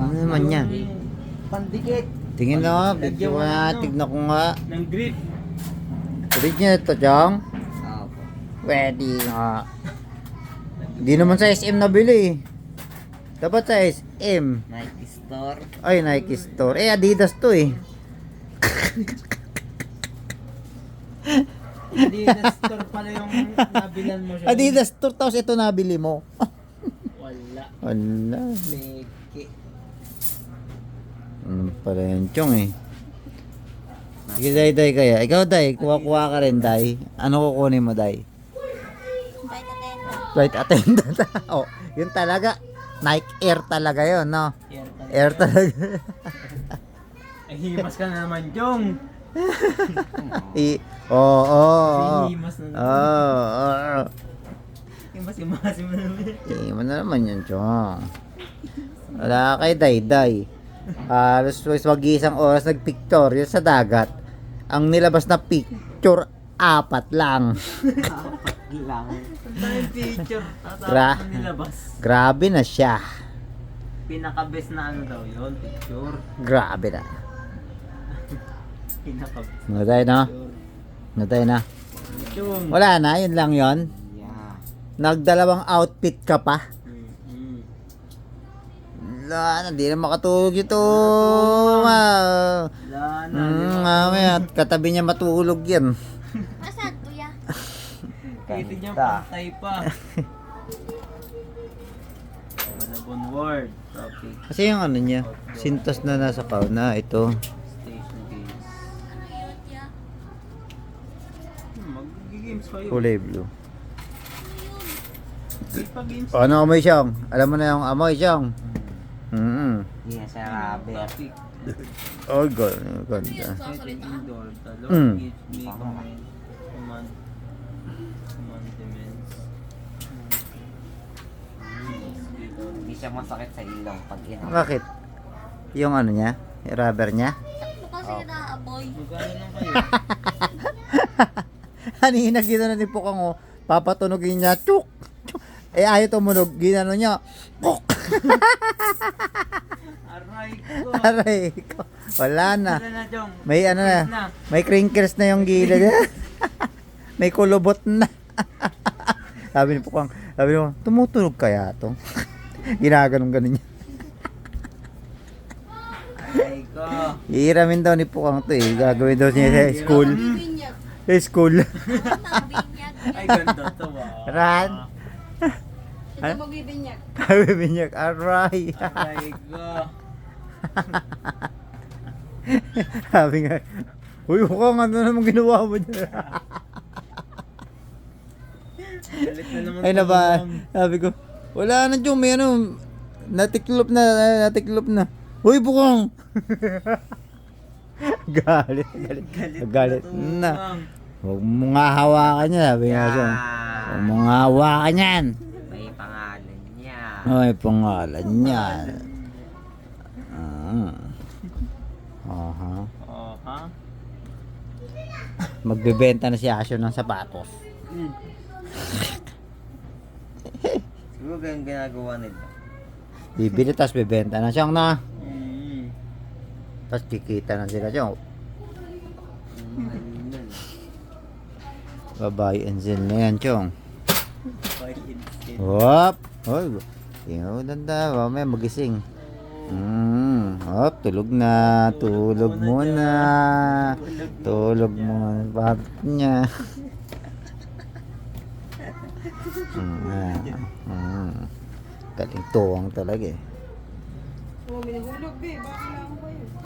Ano naman yan? Pandikit. Tingin na, video ko na, tignan ko nga. Ng grip. Tulit niya ito, Chong. Opo. Pwede nga. Hindi naman sa SM nabili. Dapat sa SM. Nike Store. Ay, Nike Store. Eh, Adidas to eh. Adidas store pala yung nabilan mo siya. Adidas Store, tapos ito nabili mo. Wala. Wala. Peke. Ano pala yun, Chong eh. Sige, Day, Day kaya. Ikaw, Day, kuha-kuha ka rin, Day. Ano kukunin mo, Day? Flight attendant. Flight attendant. oh, yun talaga. Nike Air talaga yun, no? Air talaga. Air talaga. Ay, himas ka na naman, Jong. I, oo, oo, oo. Himas na naman. Oo, oo. Himas, himas naman. Eh, mo na naman yun, Chong. Wala kay Day, Day. Halos uh, mag-isang oras nagpicture yun sa dagat. Ang nilabas na picture, apat lang. Lang. Ang daming picture. Gra- nilabas. Grabe na siya. Pinaka-best na ano daw yun, picture. Grabe na. Pinaka-best Natay na. Natay na. Wala na, yun lang yon. Yeah. Nagdalawang outfit ka pa. Wala na, di na makatulog ito. Ah. Wala na. Hmm, ba? mamaya, katabi niya matulog yan. Asan, kuya? Kitid niya pantay pa. Malabon word. Topic. Kasi yung ano niya, sintos na nasa kauna, ito. Station games. Ano yun, kuya? Hmm, Mag-games kayo. Kulay blue. Di pa games. O, ano amoy siyang? Alam mo na yung amoy siyang? Mm Yeah, sa rubber. Oh, god, ganda. Sasalita? Indoor. Talong. Mm. PHP. Command. Command. Commandments. Hindi siya masakit sa ilong pag ina. Bakit? Yung ano niya? Yung rubber niya? Kasi naaboy? Magkano lang kayo? Kanina gina ni Pukang oh, papatunogin niya, chuk! chuk. Eh ayaw tumunog, ginano niya, puk! Aray ko. Aray ko. Wala na. May ano na, may crinkles na yung gilid. may kulubot na. sabi ni Pukang, sabi ni Pukang, tumutunog kaya to? Ginaganon ganon niya. Aray ko. Iiramin daw ni Pukang to eh. Gagawin daw niya sa school. Sa school. Ay, ganda to ah. Ran. Ito magbibinyag. Sabi niya, aray. Aray ko. Sabi nga, Uy, Pukang, ano naman ginawa mo dyan? Na naman Ay na ba? Sabi ko, wala na Jong, may ano, natiklop na, natiklop na. Uy, bukong! galit, galit, galit, galit na. Huwag mo nga hawakan niya, sabi nga siya. Huwag mo nga hawakan yan. Pangalan niya. Ay, pangalan niyan. Ah. Aha. Oh, ha? Magbebenta na si Asyo ng sapatos. Siguro ganyan ginagawa nila. Bibili, tapos bebenta na siyang na. Mm. Tapos kikita na sila siyang. Ayun. Babae and Zen na yan, Chong. By instinct. Hop! Hoy, tingnan mo danda, mamaya magising. Hmm, hop, tulog na, tulog muna. Tulog muna, bakit niya? Hmm, ah, hmm. Galing tuwang talaga eh. Oh, minahulog, be. Baka na ako kayo.